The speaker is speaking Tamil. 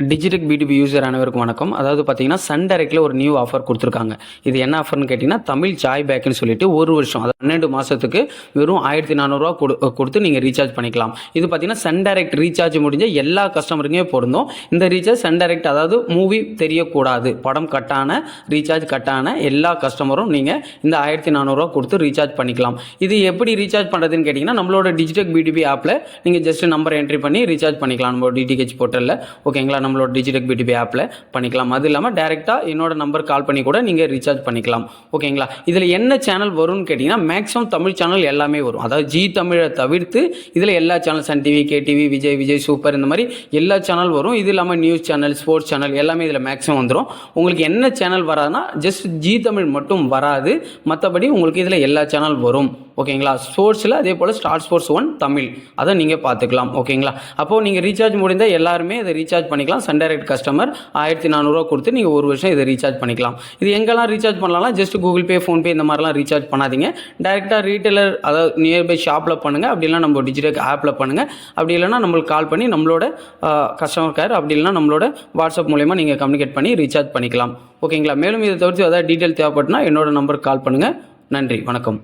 டிஜிடெக் பிடிபி யூசர் அனைவருக்கும் வணக்கம். அதாவது பார்த்தீங்கன்னா சன் டைரக்டில் ஒரு நியூ ஆஃபர் கொடுத்துருக்காங்க. இது என்ன ஆஃபர்னு கேட்டிங்கன்னா தமிழ் சாய் பேக்குன்னு சொல்லிட்டு ஒரு வருஷம் அதாவது பன்னெண்டு மாதத்துக்கு வெறும் ஆயிரத்தி நானூறுரூவா கொடு கொடுத்து நீங்கள் ரீசார்ஜ் பண்ணிக்கலாம். இது பார்த்தீங்கன்னா சன் டைரக்ட் ரீசார்ஜ் முடிஞ்ச எல்லா கஸ்டமருக்குமே பொருந்தும். இந்த ரீசார்ஜ் சன் டைரக்ட் அதாவது மூவி தெரியக்கூடாது. படம் கட்டான ரீசார்ஜ் கட்டான எல்லா கஸ்டமரும் நீங்கள் இந்த ஆயிரத்தி நானூறுரூவா கொடுத்து ரீசார்ஜ் பண்ணிக்கலாம். இது எப்படி ரீசார்ஜ் பண்ணுறதுன்னு கேட்டிங்கன்னா நம்மளோட டிஜிடெக் பிடிபி ஆப்பில் நீங்கள் ஜஸ்ட் நம்பர் என்ட்ரி பண்ணி ரீசார்ஜ் பண்ணிக்கலாம். நம்ம டிடிஹெச் போர்ட்டலில் ஓகேங்களா நம்மளோட டிஜிடெக் பிடிபி ஆப்பில் பண்ணிக்கலாம். அது இல்லாமல் டேரெக்டாக என்னோட நம்பர் கால் பண்ணி கூட நீங்கள் ரீசார்ஜ் பண்ணிக்கலாம். ஓகேங்களா இதில் என்ன சேனல் வரும்னு கேட்டிங்கன்னா மேக்ஸிமம் தமிழ் சேனல் எல்லாமே வரும். அதாவது ஜி தமிழை தவிர்த்து இதில் எல்லா channel Sun TV KTV Vijay Vijay super இந்த மாதிரி எல்லா சேனல் வரும். இது இல்லாமல் நியூஸ் சேனல் ஸ்போர்ட்ஸ் சேனல் எல்லாமே இதில் மேக்ஸிமம் வந்துடும் உங்களுக்கு என்ன சேனல் வராதுன்னா ஜஸ்ட் ஜி தமிழ் மட்டும் வராது. மற்றபடி உங்களுக்கு இதில் எல்லா சேனல் வரும். ஓகேங்களா ஸ்போர்ட்ஸில் அதே போல் ஸ்டார் ஸ்போர்ட்ஸ் ஒன் தமிழ். அதை நீங்கள் பார்த்துக்கலாம். ஓகேங்களா அப்போது நீங்கள் ரீசார்ஜ் முடிந்தால் எல்லாருமே இதை ரீசார்ஜ் பண்ணிக்கலாம். சன் டைரக்ட் கஸ்டமர் ஆயிரத்தி நானூறுரூவா கொடுத்து நீங்கள் ஒரு வருஷம் இதை ரீசார்ஜ் பண்ணிக்கலாம். இது எங்கெல்லாம் ரீசார்ஜ் பண்ணலாம் ஜஸ்ட் கூகுள் பே ஃபோன்பே இந்த மாதிரிலாம் ரீசார்ஜ் பண்ணாதீங்க. டேரெக்டாக ரீட்டைலர் அதாவது நியர்பை ஷாப்பில் பண்ணுங்கள் அப்படி இல்லைனா நம்ம டிஜிட்டல் ஆப்பில் பண்ணுங்கள் அப்படி இல்லைனா நம்மளுக்கு கால் பண்ணி நம்மளோட கஸ்டமர் கேர் அப்படி இல்லைனா நம்மளோட வாட்ஸ்அப் மூலயமா நீங்கள் கம்யூனிகேட் பண்ணி ரீசார்ஜ் பண்ணிக்கலாம். ஓகேங்களா மேலும் இதை தவிர்த்து ஏதாவது டீட்டெயில் தேவைப்பட்டுனா என்னோட நம்பருக்கு கால் பண்ணுங்கள் நன்றி. வணக்கம்.